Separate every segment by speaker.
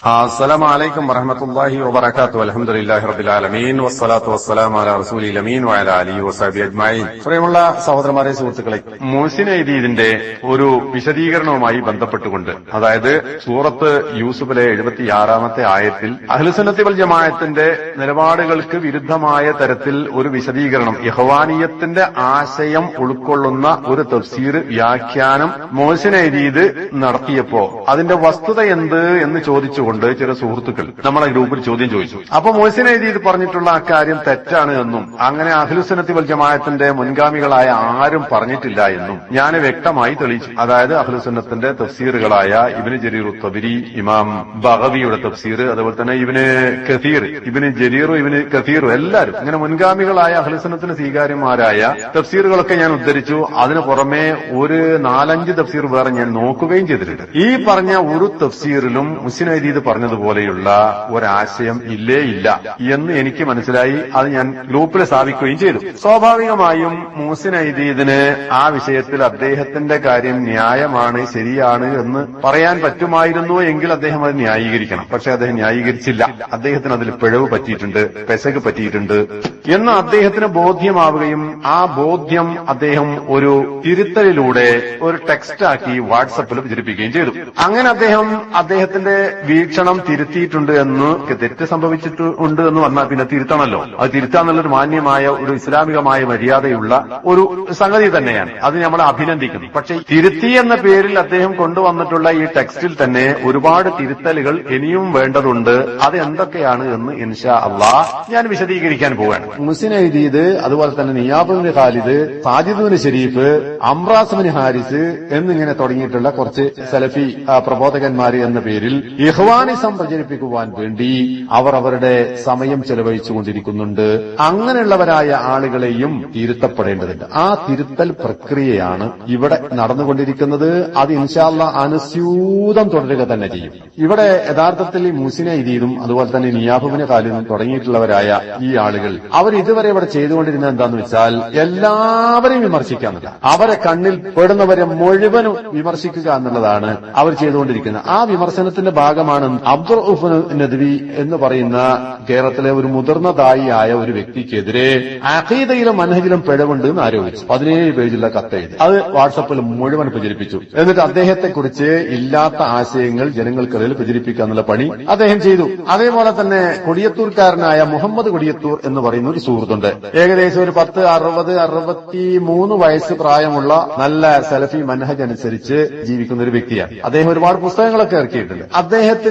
Speaker 1: السلام عليكم ورحمة الله وبركاته الحمد لله رب العالمين والصلاة والسلام على رسول الأمين وعلى آله وصحبه أجمعين പ്രിയമുള്ള സഹോദരന്മാരെ സുഹൃത്തുക്കളെ മുഹ്സിൻ എഴുതിയതിന്റെ ഒരു വിശദീകരണവുമായി ബന്ധപ്പെട്ടുകൊണ്ട് അതായത് സൂറത്ത് യൂസുഫിലെ എഴുപത്തിയാറാമത്തെ ആയത്തിൽ അഹ്ലുസന്നത്തി വൽ ജമാഅത്തിന്റെ നിലപാടുകൾക്ക് വിരുദ്ധമായ തരത്തിൽ ഒരു വിശദീകരണം യഹ്വാനിയത്തിന്റെ ആശയം ഉൾക്കൊള്ളുന്ന ഒരു തഫ്സീർ വ്യാഖ്യാനം മോഹ്സിൻ എഴുതിയത് നടത്തിയപ്പോ അതിന്റെ വസ്തുത എന്ത് എന്ന് ചോദിച്ചുകൊണ്ട് ചില സുഹൃത്തുക്കൾ നമ്മളെ ഗ്രൂപ്പിൽ ചോദ്യം ചോദിച്ചു. അപ്പൊ മോഹ്സിൻ എഴുതിയത് പറഞ്ഞിട്ടുള്ള അക്കാര്യം തെറ്റാണ് എന്നും അങ്ങനെ അഖിലുസനത്തി വൽ ജമായത്തിന്റെ മുൻഗാമികളായ ആരും പറഞ്ഞിട്ടില്ല എന്നും ഞാൻ വ്യക്തമായി തെളിയിച്ചു. അതായത് അഹ്ലുസന്നത്തിന്റെ തഫ്സീറുകളായ ഇബിന് ജരീർ തബിരി ഇമാം ബഹവിയുടെ തഫ്സീർ അതുപോലെ തന്നെ ഇവന് കഥീർ ഇവന് ജരീറും ഇവന് കഥീറും എല്ലാവരും ഇങ്ങനെ മുൻഗാമികളായ അഹ്ലുസനത്തിന് സ്വീകാര്യന്മാരായ തഫ്സീറുകളൊക്കെ ഞാൻ ഉദ്ധരിച്ചു. അതിന് പുറമെ ഒരു നാലഞ്ച് തഫ്സീർ വേറെ ഞാൻ നോക്കുകയും ചെയ്തിട്ടുണ്ട്. ഈ പറഞ്ഞ ഒരു തഫ്സീറിലും മുസ്ലിം അരീത് പറഞ്ഞതുപോലെയുള്ള ഒരാശയം ഇല്ലേ ഇല്ല എന്ന് എനിക്ക് മനസ്സിലായി. അത് ഞാൻ ഗ്രൂപ്പിൽ സ്ഥാപിക്കുകയും ചെയ്തു. സ്വാഭാവികമായും മൂസിൻ ഐദീദിന് ആ വിഷയത്തിൽ അദ്ദേഹത്തിന്റെ കാര്യം ന്യായമാണ് ശരിയാണ് എന്ന് പറയാൻ പറ്റുമായിരുന്നു എങ്കിൽ അദ്ദേഹം അത് ന്യായീകരിക്കണം. പക്ഷെ അദ്ദേഹം ന്യായീകരിച്ചില്ല. അദ്ദേഹത്തിന് അതിൽ പിഴവ് പറ്റിയിട്ടുണ്ട് പെശക് പറ്റിയിട്ടുണ്ട് എന്ന് അദ്ദേഹത്തിന് ബോധ്യമാവുകയും ആ ബോധ്യം അദ്ദേഹം ഒരു തിരുത്തലിലൂടെ ഒരു ടെക്സ്റ്റാക്കി വാട്സപ്പിൽ പ്രചരിപ്പിക്കുകയും ചെയ്തു. അങ്ങനെ അദ്ദേഹം അദ്ദേഹത്തിന്റെ വീക്ഷണം തിരുത്തിയിട്ടുണ്ട് എന്ന് തെറ്റ് സംഭവിച്ചിട്ടുണ്ട് എന്ന് വന്നാൽ പിന്നെ തിരുത്തണമല്ലോ. അത് തിരുത്താന്നുള്ളൊരു മാന്യമായ ഒരു ഇസ്ലാമികമായ മര്യാദയുള്ള ഒരു സംഗതി തന്നെയാണ്. അത് നമ്മൾ അഭിനന്ദിക്കുന്നു. പക്ഷേ തിരുത്തി എന്ന പേരിൽ അദ്ദേഹം കൊണ്ടുവന്നിട്ടുള്ള ഈ ടെക്സ്റ്റിൽ തന്നെ ഒരുപാട് തിരുത്തലുകൾ ഇനിയും വേണ്ടതുണ്ട്. അത് എന്തൊക്കെയാണ് എന്ന് ഇൻഷാ അള്ളാ ഞാൻ വിശദീകരിക്കാൻ പോവാണ്. മുസിൻ എഴുതിയത് അതുപോലെ തന്നെ നിയാബുബിന് ഖാലിദ് സാജിദുവിന് ഷെരീഫ് അംറാസുബിന് ഹാരിസ് എന്നിങ്ങനെ തുടങ്ങിയിട്ടുള്ള കുറച്ച് സലഫി പ്രബോധകന്മാർ എന്ന പേരിൽ ഇഹ്വാനിസം പ്രചരിപ്പിക്കുവാൻ വേണ്ടി അവർ അവരുടെ സമയം ചെലവഴിച്ചുകൊണ്ടിരിക്കുന്നുണ്ട്. അങ്ങനെയുള്ളവരായ ആളുകളെയും തിരുത്തപ്പെടേണ്ടതുണ്ട്. ആ തിരുത്തൽ പ്രക്രിയയാണ് ഇവിടെ നടന്നുകൊണ്ടിരിക്കുന്നത്. അത് ഇൻഷാല്ല അനുസ്യൂതം തുടരുക തന്നെ ചെയ്യും. ഇവിടെ യഥാർത്ഥത്തിൽ ഈ മുസിനെ ഇതീതും അതുപോലെ തന്നെ നിയാഭുവിന് കാലിനും തുടങ്ങിയിട്ടുള്ളവരായ ഈ ആളുകൾ അവർ ഇതുവരെ ഇവിടെ ചെയ്തുകൊണ്ടിരുന്നത് എന്താന്ന് വെച്ചാൽ എല്ലാവരെയും വിമർശിക്കാന്നില്ല അവരെ കണ്ണിൽ പെടുന്നവരെ മുഴുവനും വിമർശിക്കുക എന്നുള്ളതാണ് അവർ ചെയ്തുകൊണ്ടിരിക്കുന്നത്. ആ വിമർശനത്തിന്റെ ഭാഗമാണ് അബ്ദുൾ നദ്വി എന്ന് പറയുന്ന കേരളത്തിലെ ഒരു മുതിർന്ന ദായിയായ ഒരു വ്യക്തിക്കെതിരെ അഖീദയിലും മനഹജിലും പിഴവുണ്ട് എന്ന് ആരോപിച്ചു. പതിനേഴ് പേജുള്ള കത്തെഴുതി അത് വാട്സപ്പിൽ മുഴുവൻ പ്രചരിപ്പിച്ചു. എന്നിട്ട് അദ്ദേഹത്തെ കുറിച്ച് ഇല്ലാത്ത ആശയങ്ങൾ ജനങ്ങൾക്കിടയിൽ പ്രചരിപ്പിക്കുക എന്നുള്ള പണി അദ്ദേഹം ചെയ്തു. അതേപോലെ തന്നെ കൊടിയത്തൂർക്കാരനായ മുഹമ്മദ് കൊടിയത്തൂർ എന്ന് പറയുന്ന ഒരു സുഹൃത്തുണ്ട്. ഏകദേശം ഒരു പത്ത് അറുപത് അറുപത്തി മൂന്ന് വയസ്സ് പ്രായമുള്ള നല്ല സലഫി മനഹജ് അനുസരിച്ച് ജീവിക്കുന്ന ഒരു വ്യക്തിയാണ്. അദ്ദേഹം ഒരുപാട് പുസ്തകങ്ങളൊക്കെ ഇറക്കിയിട്ടുണ്ട്.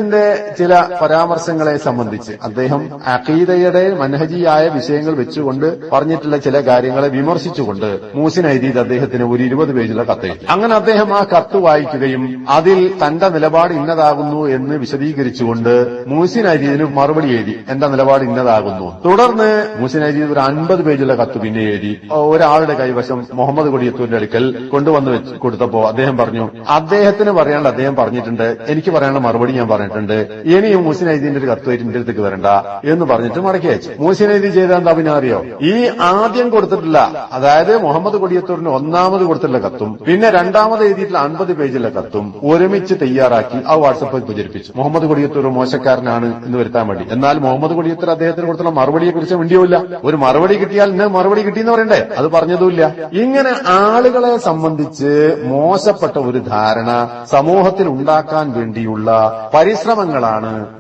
Speaker 1: അദ്ദേഹത്തിന്റെ ചില പരാമർശങ്ങളെ സംബന്ധിച്ച് അദ്ദേഹം അഖീദയുടെ മനഹജിയായ വിഷയങ്ങൾ വെച്ചുകൊണ്ട് പറഞ്ഞിട്ടുള്ള ചില കാര്യങ്ങളെ വിമർശിച്ചുകൊണ്ട് മൂസിൻ ഐദീദ് അദ്ദേഹത്തിന് ഒരു ഇരുപത് പേജുള്ള കത്തെഴുതി. അങ്ങനെ അദ്ദേഹം ആ കത്ത് വായിക്കുകയും അതിൽ തന്റെ നിലപാട് ഇന്നതാകുന്നു എന്ന് വിശദീകരിച്ചുകൊണ്ട് മൂസിൻ അരീദിന് മറുപടി എഴുതി എന്റെ നിലപാട് ഇന്നതാകുന്നു. തുടർന്ന് മൂസിൻ അരീദ് ഒരു അൻപത് പേജുള്ള കത്ത് പിന്നെ എഴുതി ഒരാളുടെ കൈവശം മുഹമ്മദ് കൊടിയത്തൂരിന്റെ അടുക്കൽ കൊണ്ടുവന്ന് കൊടുത്തപ്പോ അദ്ദേഹം പറഞ്ഞു അദ്ദേഹത്തിന് പറയാനുള്ള അദ്ദേഹം പറഞ്ഞിട്ടുണ്ട് എനിക്ക് പറയാനുള്ള മറുപടി ഞാൻ പറഞ്ഞിട്ടുണ്ട്. ഇനിയും മൂസിനൈദീന്റെ ഒരു കത്ത് എന്റെ അടുത്തേക്ക് വരണ്ട എന്ന് പറഞ്ഞിട്ട് മടക്കി അയച്ചു. മൂസിനൈദി ചെയ്ത എന്താ പിന്നെ അറിയോ? ഈ ആദ്യം കൊടുത്തിട്ടില്ല അതായത് മുഹമ്മദ് കൊടിയത്തൂരിന് ഒന്നാമത് കൊടുത്തിട്ടുള്ള കത്തും പിന്നെ രണ്ടാമത് എഴുതിയിട്ടുള്ള അൻപത് പേജിലെ കത്തും ഒരുമിച്ച് തയ്യാറാക്കി ആ വാട്സപ്പിൽ പ്രചരിപ്പിച്ചു. മുഹമ്മദ് കൊടിയത്തൂർ മോശക്കാരനാണ് എന്ന് വരുത്താൻ വേണ്ടി. എന്നാൽ മുഹമ്മദ് കൊടിയത്തൂർ അദ്ദേഹത്തിന് കൊടുത്തുള്ള മറുപടിയെ കുറിച്ച് വേണ്ടിയില്ല ഒരു മറുപടി കിട്ടിയാൽ ഇന്ന് മറുപടി കിട്ടിയെന്ന് പറയണ്ടേ? അത് പറഞ്ഞതുമില്ല. ഇങ്ങനെ ആളുകളെ സംബന്ധിച്ച് മോശപ്പെട്ട ഒരു ധാരണ സമൂഹത്തിൽ ഉണ്ടാക്കാൻ വേണ്ടിയുള്ള പരിശ്രമങ്ങളാണ്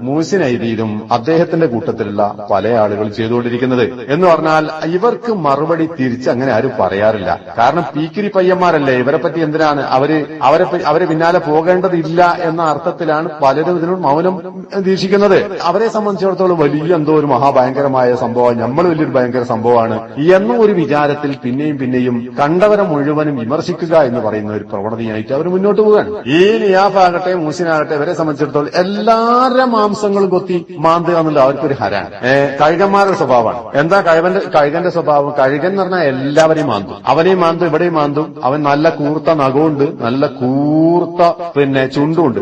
Speaker 1: മൂസിൻ ഐദിയിലും അദ്ദേഹത്തിന്റെ കൂട്ടത്തിലുള്ള പല ആളുകൾ ചെയ്തുകൊണ്ടിരിക്കുന്നത്. എന്ന് പറഞ്ഞാൽ ഇവർക്ക് മറുപടി തിരിച്ച് അങ്ങനെ ആരും പറയാറില്ല. കാരണം പീക്കിരി പയ്യന്മാരല്ലേ? ഇവരെ പറ്റി എന്തിനാണ്? അവർ അവരെ അവരെ പിന്നാലെ പോകേണ്ടതില്ല എന്ന അർത്ഥത്തിലാണ് പലരും ഇതിനോട് മൗനം ദീക്ഷിക്കുന്നത്. അവരെ സംബന്ധിച്ചിടത്തോളം വലിയ എന്തോ ഒരു മഹാഭയങ്കരമായ സംഭവം നമ്മൾ വലിയൊരു ഭയങ്കര സംഭവമാണ്. എന്നും ഒരു വിചാരത്തിൽ പിന്നെയും പിന്നെയും കണ്ടവരെ മുഴുവനും വിമർശിക്കുക എന്ന് പറയുന്ന ഒരു പ്രവണതയായിട്ട് അവർ മുന്നോട്ട് പോവുകയാണ്. ഈ നിയാഫാകട്ടെ മൂസിനാകട്ടെ ഇവരെ സംബന്ധിച്ചിടത്തോളം എല്ലാവരുടെ മാംസങ്ങളും കൊത്തി മാന്തുക എന്നുള്ള അവർക്കൊരു ഹരാണ് കഴുകന്മാരുടെ സ്വഭാവമാണ്. എന്താ കഴുകന്റെ കഴുകന്റെ സ്വഭാവം? കഴുകൻ എന്ന് പറഞ്ഞാൽ എല്ലാവരെയും മാന്തും. അവനെയും മാന്തും ഇവിടെയും മാന്തും. അവൻ നല്ല കൂർത്ത നഖമുണ്ട് നല്ല കൂർത്ത പിന്നെ ചുണ്ടുണ്ട്.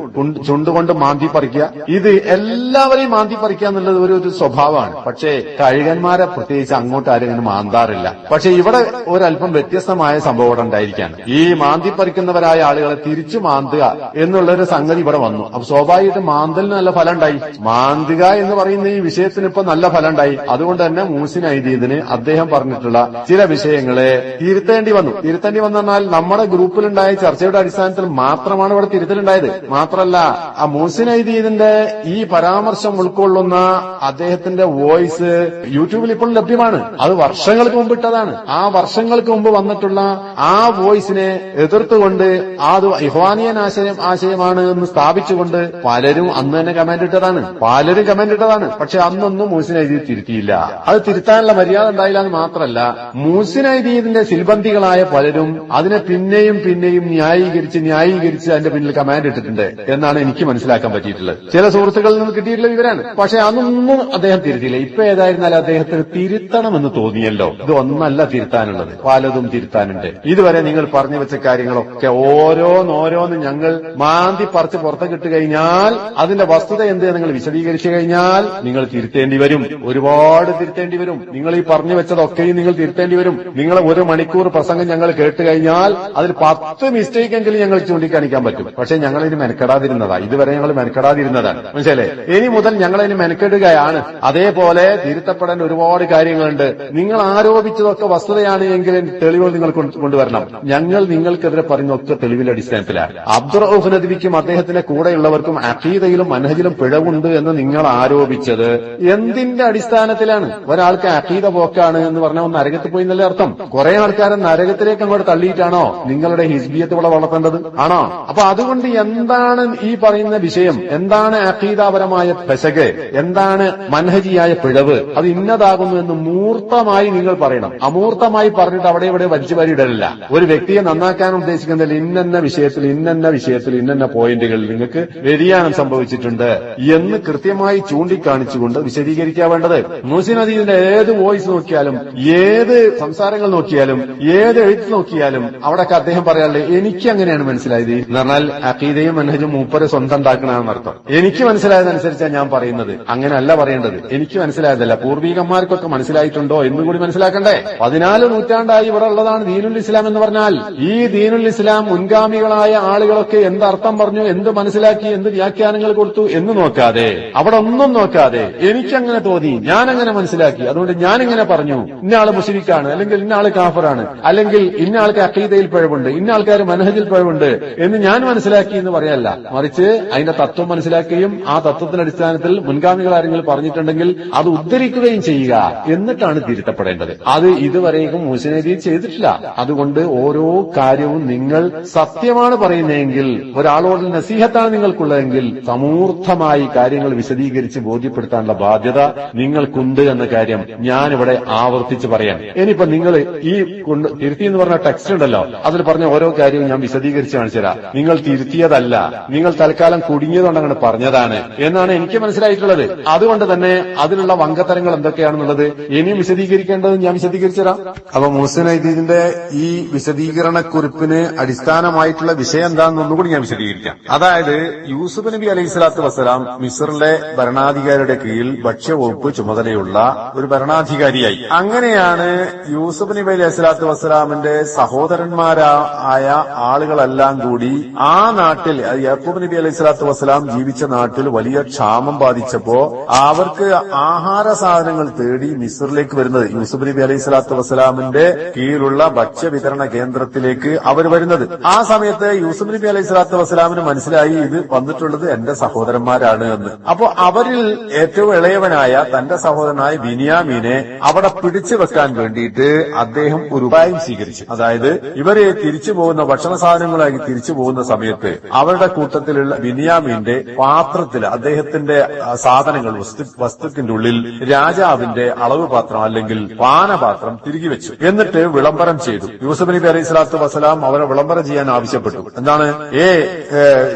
Speaker 1: ചുണ്ടുകൊണ്ട് മാന്തി പറിക്കുക. ഇത് എല്ലാവരെയും മാന്തി പറിക്കുക എന്നുള്ളത് ഒരു ഒരു സ്വഭാവമാണ്. പക്ഷേ കഴുകന്മാരെ പ്രത്യേകിച്ച് അങ്ങോട്ട് ആരും അങ്ങനെ മാന്താറില്ല. പക്ഷെ ഇവിടെ ഒരല്പം വ്യത്യസ്തമായ സംഭവം ഇവിടെ ഉണ്ടായിരിക്കാണ് ഈ മാന്തി പറിക്കുന്നവരായ ആളുകളെ തിരിച്ചു മാന്തുക എന്നുള്ള ഒരു സംഗതി ഇവിടെ വന്നു. അപ്പൊ സ്വാഭാവികമായിട്ടും മാന്തലിന് നല്ല ഫലം ഉണ്ടായി മാന്തിക എന്ന് പറയുന്ന ഈ വിഷയത്തിന് ഇപ്പൊ നല്ല ഫലം ഉണ്ടായി അതുകൊണ്ട് തന്നെ മൂസിൻ അദ്ദേഹം പറഞ്ഞിട്ടുള്ള ചില വിഷയങ്ങളെ തിരുത്തേണ്ടി വന്നു. തിരുത്തേണ്ടി വന്നാൽ നമ്മുടെ ഗ്രൂപ്പിലുണ്ടായ ചർച്ചയുടെ അടിസ്ഥാനത്തിൽ മാത്രമാണ് ഇവിടെ തിരുത്തലുണ്ടായത്. മാത്രല്ല ആ മൂസിൻ ഐദീദിന്റെ ഈ പരാമർശം ഉൾക്കൊള്ളുന്ന അദ്ദേഹത്തിന്റെ വോയിസ് യൂട്യൂബിൽ ഇപ്പോൾ ലഭ്യമാണ്. അത് വർഷങ്ങൾക്ക് മുമ്പ് ഇട്ടതാണ്. ആ വർഷങ്ങൾക്ക് മുമ്പ് വന്നിട്ടുള്ള ആ വോയിസിനെ എതിർത്തുകൊണ്ട് ആ ഇഹ്വാനിയൻ ആശയം ആശയമാണ് എന്ന് സ്ഥാപിച്ചുകൊണ്ട് പലരും അന്ന് തന്നെ കമന്റ് ഇട്ടതാണ്. പലരും കമന്റ് ഇട്ടതാണ്. പക്ഷെ അന്നൊന്നും മൂസിൻ എഴുതി തിരുത്തിയില്ല. അത് തിരുത്താനുള്ള മര്യാദ ഉണ്ടായില്ല എന്ന് മാത്രമല്ല മൂസിൻ എഴുതിയതിന്റെ സിൽബന്ധികളായ പലരും അതിനെ പിന്നെയും പിന്നെയും ന്യായീകരിച്ച് ന്യായീകരിച്ച് അതിന്റെ പിന്നിൽ കമാൻഡ് ഇട്ടിട്ടുണ്ട് എന്നാണ് എനിക്ക് മനസ്സിലാക്കാൻ പറ്റിയിട്ടുള്ളത്. ചില സുഹൃത്തുക്കളിൽ നിന്ന് കിട്ടിയിട്ടുള്ള വിവരമാണ് പക്ഷെ അതൊന്നും അദ്ദേഹം തിരുത്തിയില്ല. ഇപ്പൊ ഏതായിരുന്നാലും അദ്ദേഹത്തിന് തിരുത്തണമെന്ന് തോന്നിയല്ലോ. ഇത് ഒന്നല്ല തിരുത്താനുള്ളത്. പലതും തിരുത്താനുണ്ട്. ഇതുവരെ നിങ്ങൾ പറഞ്ഞു വെച്ച കാര്യങ്ങളൊക്കെ ഓരോന്നോരോന്ന് ഞങ്ങൾ മാന്തി പറിച്ച് പുറത്തേക്ക് ഇട്ട് കഴിഞ്ഞാൽ അതിന്റെ വസ്തുത എന്ത് നിങ്ങൾ വിശദീകരിച്ചു കഴിഞ്ഞാൽ നിങ്ങൾ തിരുത്തേണ്ടി വരും. ഒരുപാട് തിരുത്തേണ്ടി വരും. നിങ്ങൾ ഈ പറഞ്ഞു വെച്ചതൊക്കെയും നിങ്ങൾ തിരുത്തേണ്ടി വരും. നിങ്ങൾ ഒരു മണിക്കൂർ പ്രസംഗം ഞങ്ങൾ കേട്ട് കഴിഞ്ഞാൽ അതിൽ പത്ത് മിസ്റ്റേക്ക് എങ്കിലും ഞങ്ങൾ ചൂണ്ടിക്കാണിക്കാൻ പറ്റും. പക്ഷെ ഞങ്ങൾ ഇനി മെനക്കെടാതിരുന്നതാ. ഇതുവരെ ഞങ്ങൾ മെനക്കെടാതിരുന്നതാണ്. മനസ്സിലെ ഇനി മുതൽ ഞങ്ങൾ ഇനി മെനക്കെടുകയാണ്. അതേപോലെ തിരുത്തപ്പെടേണ്ട ഒരുപാട് കാര്യങ്ങളുണ്ട്. നിങ്ങൾ ആരോപിച്ചതൊക്കെ വസ്തുതയാണ് എങ്കിൽ തെളിവുകൾ നിങ്ങൾ കൊണ്ടുവരണം. ഞങ്ങൾ നിങ്ങൾക്കെതിരെ പറഞ്ഞൊക്കെ തെളിവിന്റെ അടിസ്ഥാനത്തിലാണ്. അബ്ദുറൌഫ് നദിക്കും അദ്ദേഹത്തിന്റെ കൂടെയുള്ളവർക്കും അഖീദയിലും മനഹജിലും പിഴവുണ്ട് എന്ന് നിങ്ങൾ ആരോപിച്ചത് എന്തിന്റെ അടിസ്ഥാനത്തിലാണ്? ഒരാൾക്ക് അഖീദ പോക്കാണ് എന്ന് പറഞ്ഞാൽ ഒന്ന് നരകത്തിൽ പോയി എന്നല്ലേ അർത്ഥം. കുറെ ആൾക്കാരെ നരകത്തിലേക്ക് അങ്ങോട്ട് തള്ളിയിട്ടാണോ നിങ്ങളുടെ ഹിസ്ബിയത്ത് ഇവിടെ വളർത്തേണ്ടത്? ആണോ? അപ്പൊ അതുകൊണ്ട് എന്താണ് ഈ പറയുന്ന വിഷയം? എന്താണ് അഖീദാപരമായ പെശക്? എന്താണ് മനഹജിയായ പിഴവ്? അത് ഇന്നതാകുന്നു എന്ന് മൂർത്തമായി നിങ്ങൾ പറയണം. അമൂർത്തമായി പറഞ്ഞിട്ട് അവിടെ ഇവിടെ വലിച്ചു വരിയിടലില്ല ഒരു വ്യക്തിയെ നന്നാക്കാൻ ഉദ്ദേശിക്കുന്നതിൽ ഇന്നന്ന വിഷയത്തിൽ ഇന്നന്ന വിഷയത്തിൽ ഇന്നന്ന പോയിന്റുകൾ നിങ്ങൾക്ക് വ്യതിയാനം സംഭവിച്ചിട്ടുണ്ട്. എന്ന് കൃത്യമായി ചൂണ്ടിക്കാണിച്ചുകൊണ്ട് വിശദീകരിക്കാൻ വേണ്ടത് മൂസിൻ അദീദിന്റെ ഏത് വോയിസ് നോക്കിയാലും ഏത് സംസാരങ്ങൾ നോക്കിയാലും ഏത് എഴുത്ത് നോക്കിയാലും അവിടെയൊക്കെ അദ്ദേഹം പറയാറുള്ളത് എനിക്ക് അങ്ങനെയാണ് മനസ്സിലായത്. എന്ന് പറഞ്ഞാൽ അഖീദയും മനഹജും മൂപ്പരെ സ്വന്തം ഉണ്ടാക്കണമെന്ന് അർത്ഥം. എനിക്ക് മനസ്സിലായതനുസരിച്ചാണ് ഞാൻ പറയുന്നത്. അങ്ങനെയല്ല പറയേണ്ടത്. എനിക്ക് മനസ്സിലായതല്ല. പൂർവികന്മാർക്കൊക്കെ മനസ്സിലായിട്ടുണ്ടോ എന്നും കൂടി മനസ്സിലാക്കണ്ടേ? പതിനാല് നൂറ്റാണ്ടായി ഇവിടെ ഉള്ളതാണ് ദീനുൽ ഇസ്ലാം എന്ന് പറഞ്ഞാൽ. ഈ ദീനുൽ ഇസ്ലാം മുൻഗാമികളായ ആളുകളൊക്കെ എന്ത് അർത്ഥം പറഞ്ഞു എന്ത് മനസ്സിലാക്കി എന്ത് വ്യാഖ്യാനങ്ങൾ കൊടുത്തു എന്ന് നോക്കാതെ അവിടെ ഒന്നും നോക്കാതെ എനിക്കങ്ങനെ തോന്നി ഞാൻ അങ്ങനെ മനസ്സിലാക്കി. അതുകൊണ്ട് ഞാൻ ഇങ്ങനെ പറഞ്ഞു ഇന്ന മുസ്ലിക്കാണ് അല്ലെങ്കിൽ ഇന്ന കാഫറാണ് അല്ലെങ്കിൽ ഇന്ന ആൾക്ക് അഖീദയിൽ പിഴവുണ്ട് ഇന്ന ആൾക്കാർ മനഹജിൽ പിഴവുണ്ട് എന്ന് ഞാൻ മനസ്സിലാക്കി എന്ന് പറയല്ല. മറിച്ച് അതിന്റെ തത്വം മനസ്സിലാക്കുകയും ആ തത്വത്തിന്റെ അടിസ്ഥാനത്തിൽ മുൻഗാമികൾ ആരെങ്കിലും പറഞ്ഞിട്ടുണ്ടെങ്കിൽ അത് ഉദ്ധരിക്കുകയും ചെയ്യുക എന്നിട്ടാണ് തിരുത്തപ്പെടേണ്ടത്. അത് ഇതുവരെയും മുസ്ലിം ചെയ്തിട്ടില്ല. അതുകൊണ്ട് ഓരോ കാര്യവും നിങ്ങൾ സത്യമാണ് പറയുന്നതെങ്കിൽ ഒരാളോട് നസീഹത്താണ് നിങ്ങൾക്കുള്ളതെങ്കിൽ സമൂർദ്ധമായി കാര്യങ്ങൾ വിശദീകരിച്ച് ബോധ്യപ്പെടുത്താനുള്ള ബാധ്യത നിങ്ങൾക്കുണ്ട് എന്ന കാര്യം ഞാനിവിടെ ആവർത്തിച്ച് പറയാം ഇനിയിപ്പോ നിങ്ങൾ ഈ കൊണ്ട് തിരുത്തി എന്ന് പറഞ്ഞ ടെക്സ്റ്റ് ഉണ്ടല്ലോ. അതിൽ പറഞ്ഞ ഓരോ കാര്യവും ഞാൻ വിശദീകരിച്ച് കാണിച്ചുതരാം നിങ്ങൾ തിരുത്തിയതല്ല നിങ്ങൾ തൽക്കാലം കുടുങ്ങിയതുകൊണ്ട് അങ്ങനെ പറഞ്ഞതാണ് എന്നാണ് എനിക്ക് മനസ്സിലായിട്ടുള്ളത്. അതുകൊണ്ട് തന്നെ അതിലുള്ള വങ്കത്തരങ്ങൾ എന്തൊക്കെയാണെന്നുള്ളത് ഇനിയും വിശദീകരിക്കേണ്ടത് ഞാൻ വിശദീകരിച്ചു തരാം. അപ്പൊ ഐദീദിന്റെ ഈ വിശദീകരണക്കുറിപ്പിന് അടിസ്ഥാനമായിട്ടുള്ള വിഷയം എന്താണെന്ന് ഒന്നുകൂടി ഞാൻ വിശദീകരിക്കാം. അതായത് യൂസുഫ് നബി അലൈഹി സ്വലാത്തു വസ്സലാം മിസറിലെ ഭരണാധികാരിയുടെ കീഴിൽ ഭക്ഷ്യവകുപ്പ് ചുമതലയുള്ള ഒരു ഭരണാധികാരിയായി. അങ്ങനെയാണ് യൂസഫ് നബി അലൈഹി സ്വലാത്തു വസ്സലാമിന്റെ സഹോദരന്മാരായ ആളുകളെല്ലാം കൂടി ആ നാട്ടിൽ യാക്കൂബ് നബി അലൈഹി സ്വലാത്തു വസ്സലാം ജീവിച്ച നാട്ടിൽ വലിയ ക്ഷാമം ബാധിച്ചപ്പോ അവർക്ക് ആഹാര സാധനങ്ങൾ തേടി മിസറിലേക്ക് വരുന്നത് യൂസഫ് നബി അലൈഹി സ്വലാത്തു വസ്സലാമിന്റെ കീഴിലുള്ള ഭക്ഷ്യവിതരണ കേന്ദ്രത്തിലേക്ക് അവർ വരുന്നത്. ആ സമയത്ത് യൂസഫ് നബി അലൈഹി സ്വലാത്തു വസ്സലാമിന് മനസ്സിലായി ഇത് വന്നിട്ടുള്ളത് എന്റെ സഹോദരന്മാരാണ് എന്ന്. അപ്പോ അവരിൽ ഏറ്റവും ഇളയവനായ തന്റെ സഹോദരനായ ബിനിയാമീനെ അവിടെ പിടിച്ചു വെക്കാൻ വേണ്ടിയിട്ട് അദ്ദേഹം ഒരു ഉപായം സ്വീകരിച്ചു. അതായത് ഇവരെ തിരിച്ചു പോകുന്ന ഭക്ഷണ സാധനങ്ങളായി തിരിച്ചു പോകുന്ന സമയത്ത് അവരുടെ കൂട്ടത്തിലുള്ള ബിനിയാമീന്റെ പാത്രത്തിൽ അദ്ദേഹത്തിന്റെ സാധനങ്ങൾ വസ്തു വസ്തുക്കിന്റെ ഉള്ളിൽ രാജാവിന്റെ അളവ് പാത്രം അല്ലെങ്കിൽ പാനപാത്രം തിരികെ വെച്ചു. എന്നിട്ട് വിളംബരം ചെയ്തു. യൂസഫ് നബി അലൈഹി സ്വലാത്തു വസ്സലാം അവരെ വിളംബരം ചെയ്യാൻ ആവശ്യപ്പെട്ടു. എന്താണ്? ഏ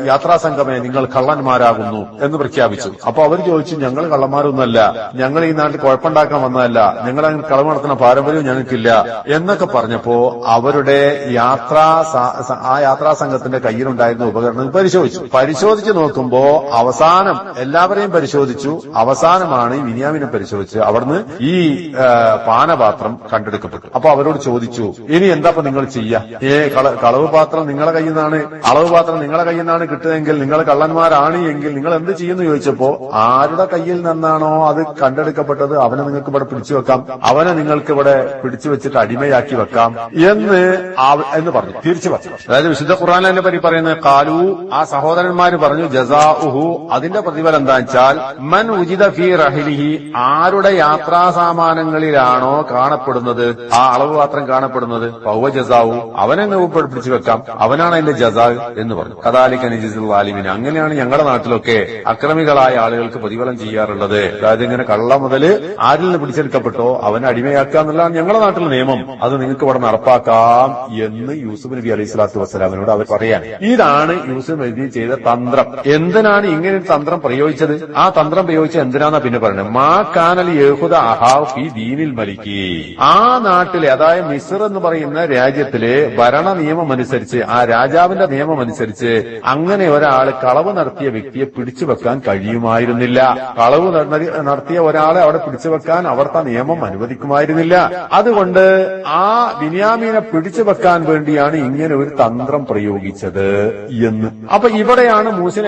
Speaker 1: യാത്രാസംഘമേ യാത്രാ സംഘമേ നിങ്ങൾ കള്ളന്മാരാകുന്നു എന്ന് പ്രഖ്യാപിച്ചു. അപ്പൊ അവർ ചോദിച്ചു ഞങ്ങൾ കള്ളന്മാരൊന്നുമല്ല. ഞങ്ങൾ ഈ നാട്ടിൽ കുഴപ്പമുണ്ടാക്കാൻ വന്നതല്ല. ഞങ്ങൾ അങ്ങനെ കളവ് നടത്തുന്ന പാരമ്പര്യവും ഞങ്ങൾക്കില്ല. എന്നൊക്കെ പറഞ്ഞപ്പോ അവരുടെ യാത്രാ ആ യാത്രാ സംഘത്തിന്റെ കയ്യിലുണ്ടായിരുന്ന ഉപകരണം പരിശോധിച്ചു. പരിശോധിച്ച് നോക്കുമ്പോ അവസാനം എല്ലാവരെയും പരിശോധിച്ചു. അവസാനമാണ് വിനിയാമിനെ പരിശോധിച്ച് അവിടുന്ന് ഈ പാനപാത്രം കണ്ടെടുക്കപ്പെട്ടു. അപ്പൊ അവരോട് ചോദിച്ചു ഇനി എന്താപ്പൊ നിങ്ങൾ ചെയ്യുക ഏ കള- കളവ് പാത്രം നിങ്ങളെ കയ്യിൽ നിന്നാണ് അളവ് പാത്രം നിങ്ങളെ കയ്യിൽ നിന്നാണ് കിട്ടുന്നതെങ്കിൽ നിങ്ങൾ കള്ളന്മാരാണ്. ആണ് എങ്കിൽ നിങ്ങൾ എന്ത് ചെയ്യുന്നു ചോദിച്ചപ്പോ ആരുടെ കയ്യിൽ നിന്നാണോ അത് കണ്ടെടുക്കപ്പെട്ടത് അവനെ നിങ്ങൾക്ക് ഇവിടെ പിടിച്ചു വെക്കാം. അവനെ നിങ്ങൾക്ക് ഇവിടെ പിടിച്ചു വെച്ചിട്ട് അടിമയാക്കി വെക്കാം എന്ന് എന്ന് പറഞ്ഞു. തിരിച്ചു പറഞ്ഞു. അതായത് വിശുദ്ധ ഖുർആൻ എന്നെ പറ്റി പറയുന്നത് കാലു ആ സഹോദരന്മാര് പറഞ്ഞു ജസാ ഉഹു അതിന്റെ പ്രതിഫലം എന്താ വെച്ചാൽ മൻ ഉചിത ഫി റഹിലിഹി ആരുടെ യാത്രാ സാമാനങ്ങളിലാണോ കാണപ്പെടുന്നത്? ആ അളവ് മാത്രം കാണപ്പെടുന്നത്. പൗവ ജസാവു അവനെ പിടിച്ചു വെക്കാം. അവനാണ് അതിന്റെ ജസാ എന്ന് പറഞ്ഞു. കദാലിക്ക് അനുജിസുൽ ആലിമിന് അങ്ങനെയാണ് ഞങ്ങളുടെ നാട്ടിലൊക്കെ അക്രമികളായ ആളുകൾക്ക് പ്രതിഫലം ചെയ്യാറുള്ളത്. അതായത് ഇങ്ങനെ കള്ള മുതൽ ആരിൽ നിന്ന് പിടിച്ചെടുക്കപ്പെട്ടോ അവനെ അടിമയാക്കുക എന്നുള്ളതാണ് ഞങ്ങളുടെ നാട്ടിലെ നിയമം. അത് നിങ്ങൾക്ക് ഇവിടെ നടപ്പാക്കാം എന്ന് യൂസുഫ് നബി അലൈഹി സ്വലാത്തു വസ്സലാമിനോട് അവർ പറയാൻ. ഇതാണ് യൂസുഫ് നബി ചെയ്ത തന്ത്രം. എന്തിനാണ് ഇങ്ങനെ ഒരു തന്ത്രം പ്രയോഗിച്ചത്? ആ തന്ത്രം പ്രയോഗിച്ചത് എന്തിനാന്നാ പിന്നെ പറയുന്നത്? മാ കാനൽ യഹുദ അഹാവ് ഫി ദീനിൽ മലിക്കി ആ നാട്ടിലെ അതായത് മിസർ എന്ന് പറയുന്ന രാജ്യത്തിലെ ഭരണ നിയമം അനുസരിച്ച് ആ രാജാവിന്റെ നിയമം അനുസരിച്ച് അങ്ങനെ ഒരാൾ കളവ് നടത്തിയ വ്യക്തിയെ പിടിച്ചു വെക്കാൻ കഴിയുമായിരുന്നില്ല. കളവ് നട- നടത്തിയ ഒരാളെ അവിടെ പിടിച്ചു വെക്കാൻ നിയമം അനുവദിക്കുമായിരുന്നില്ല. അതുകൊണ്ട് ആ ബിനിയാമീനെ പിടിച്ചു വെക്കാൻ വേണ്ടിയാണ് ഇങ്ങനെ ഒരു തന്ത്രം പ്രയോഗിച്ചത് എന്ന്. അപ്പൊ ഇവിടെയാണ് മൂസൻ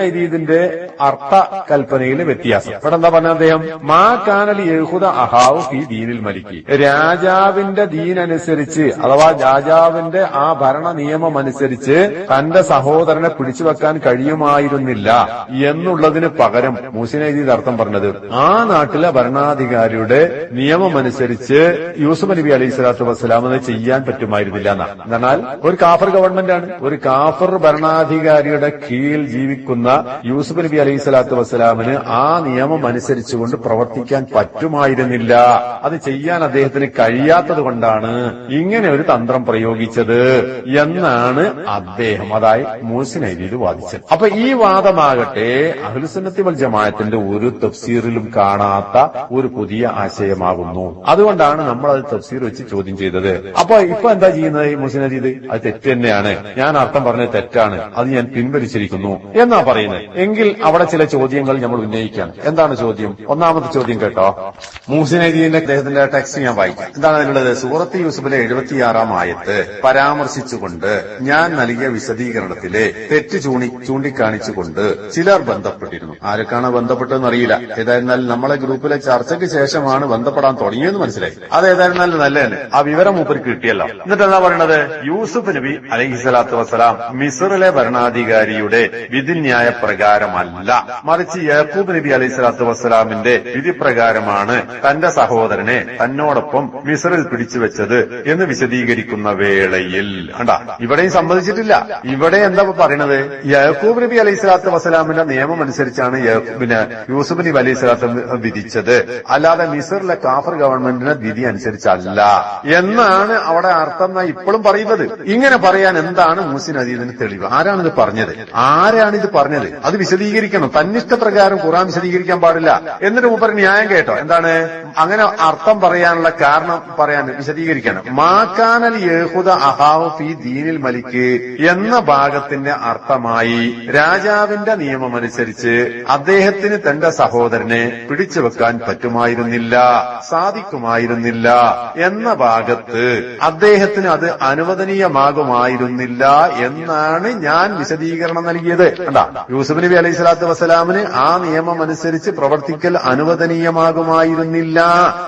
Speaker 1: അർത്ഥ കൽപ്പനയിലെ വ്യത്യാസം. ഇവിടെ എന്താ പറഞ്ഞ അദ്ദേഹം? മാ കാനലി യഹുദ അഹാവ് ഫി ദീനിൽ മലിക്കി രാജാവിന്റെ ദീനനുസരിച്ച് അഥവാ രാജാവിന്റെ ആ ഭരണ നിയമം അനുസരിച്ച് തന്റെ സഹോദരനെ പിടിച്ചു വെക്കാൻ കഴിയുമായിരുന്നില്ല. എന്നുള്ളതിന് പകരം മൂസിൻ അർത്ഥം പറഞ്ഞത്. ആ നാട്ടിലെ ഭരണാധികാരിയുടെ നിയമമനുസരിച്ച് യൂസുഫ് നബി അലൈഹി സ്വലാത്തു വസ്സലാം അത് ചെയ്യാൻ പറ്റുമായിരുന്നില്ല എന്നാണ്. എന്നാൽ ഒരു കാഫർ ഗവൺമെന്റ് ആണ് ഒരു കാഫർ ഭരണാധികാരിയുടെ കീഴിൽ ജീവിക്കുന്ന യൂസുഫ് നബി അലൈഹി സ്വലാത്തു വസ്സലാമിന് ആ നിയമം അനുസരിച്ചുകൊണ്ട് പ്രവർത്തിക്കാൻ പറ്റുമായിരുന്നില്ല. അത് ചെയ്യാൻ അദ്ദേഹത്തിന് കഴിയാത്തത് കൊണ്ടാണ് ഇങ്ങനെ ഒരു തന്ത്രം പ്രയോഗിച്ചത് എന്നാണ് അദ്ദേഹം അതായി മൂസിനെ വാദിച്ചത്. അപ്പൊ ഈ വാദമാകട്ടെ അഹ്ലുസുന്നത്തി വൽ ജമാഅത്തിന്റെ ഒരു തഫ്സീറിലും കാണാത്ത ഒരു പുതിയ ആശയമാകുന്നു. അതുകൊണ്ടാണ് നമ്മൾ അത് തഫ്സീർ വെച്ച് ചോദ്യം ചെയ്തത്. അപ്പൊ ഇപ്പൊ എന്താ ചെയ്യുന്നത് മുസ്ലിം അജീദ്? അത് തെറ്റ് തന്നെയാണ്. ഞാൻ അർത്ഥം പറഞ്ഞത് തെറ്റാണ്. അത് ഞാൻ പിൻവലിച്ചിരിക്കുന്നു. എന്നാ പറയുന്നത്? എങ്കിൽ അവിടെ ചില ചോദ്യങ്ങൾ നമ്മൾ ഉന്നയിക്കാം എന്താണ് ചോദ്യം? ഒന്നാമത്തെ ചോദ്യം കേട്ടോ. മൂസിൻ അജീദിന്റെ അദ്ദേഹത്തിന്റെ ടെക്സ്റ്റ് ഞാൻ വായിക്കാം. എന്താണ് അതിനുള്ളത് സൂറത്ത് യൂസഫിലെ എഴുപത്തിയാറാം ആയത്ത്. പരാമർശിച്ചുകൊണ്ട് ഞാൻ നൽകിയ വിശദീകരണത്തിലെ തെറ്റ് ചൂണ്ടി ചൂണ്ടിക്കാണിച്ചുകൊണ്ട് ചിലർ ബന്ധപ്പെട്ടിരുന്നു. ആരൊക്കെയാണ് ബന്ധപ്പെട്ടതെന്ന് അറിയില്ല. ഏതായിരുന്നാലും നമ്മളെ ഗ്രൂപ്പിലെ ചർച്ചയ്ക്ക് ശേഷമാണ് ബന്ധപ്പെടാൻ തുടങ്ങിയെന്ന് മനസ്സിലായി. അത് ഏതായിരുന്നാലും നല്ല ആ വിവരം മൂപ്പർക്ക് കിട്ടിയല്ലോ. എന്നിട്ട് എന്താ പറയണത്? യൂസുഫ് നബി അലൈഹി സ്വലാത്തു വസ്സലാം മിസറിലെ ഭരണാധികാരിയുടെ വിധിന്യായ പ്രകാരമല്ല. മറിച്ച് യാക്കൂബ് നബി അലൈഹി സ്വലാത്തു വസ്സലാമിന്റെ വിധി പ്രകാരമാണ് തന്റെ സഹോദരനെ തന്നോടൊപ്പം മിസറിൽ പിടിച്ചുവെച്ചത് എന്ന് വിശദീകരിക്കുന്ന വേളയിൽ. കണ്ടാ? ഇവിടെയും സമ്മതിച്ചിട്ടില്ല ഇവിടെ എന്താ പറയണത്? യാക്കൂബ് നബി അലൈഹി സ്വലാത്തു വസ്സലാമിന്റെ നിയമം അനുസരിച്ചാണ് പിന്നെ യൂസുഫ് നബി അലൈഹി സ്വലാത്തു വിധിച്ചത്. അല്ലാതെ മിസറിലെ കാഫർ ഗവൺമെന്റിന്റെ വിധി അനുസരിച്ചല്ല. എന്നാണ് അവിടെ അർത്ഥം ഇപ്പോഴും പറയുന്നത്. ഇങ്ങനെ പറയാൻ എന്താണ് മുസിൻ അദീദിന് തെളിവ്? ആരാണിത് പറഞ്ഞത്? ആരാണ് ഇത് പറഞ്ഞത്? അത് വിശദീകരിക്കണം. തന്നിഷ്ടപ്രകാരം ഖുറാൻ വിശദീകരിക്കാൻ പാടില്ല. എന്നിട്ട് മൂപ്പർ ന്യായം കേട്ടോ. എന്താണ്? അങ്ങനെ അർത്ഥം പറയാനുള്ള കാരണം പറയാൻ വിശദീകരിക്കണം. മാക്കാനൽ യഹുദ അഹാവ് ഫി ദീനിൽ മലിക്ക് എന്ന ഭാഗത്തിന്റെ അർത്ഥമായി രാജാവിന്റെ നിയമമനുസരിച്ച് അദ്ദേഹത്തിന് തന്റെ സഹോദരനെ പിടിച്ചു വെക്കാൻ പറ്റുമായിരുന്നില്ല സാധിക്കുമായിരുന്നില്ല എന്ന ഭാഗത്ത് അദ്ദേഹത്തിന് അത് അനുവദനീയമാകുമായിരുന്നില്ല എന്നാണ് ഞാൻ വിശദീകരണം നൽകിയത്. അല്ല യൂസുഫ് നബി അലൈഹി സ്വലാത്തു വസ്സലാമിന് ആ നിയമം അനുസരിച്ച് പ്രവർത്തിക്കൽ അനുവദനീയമാകുമായിരുന്നില്ല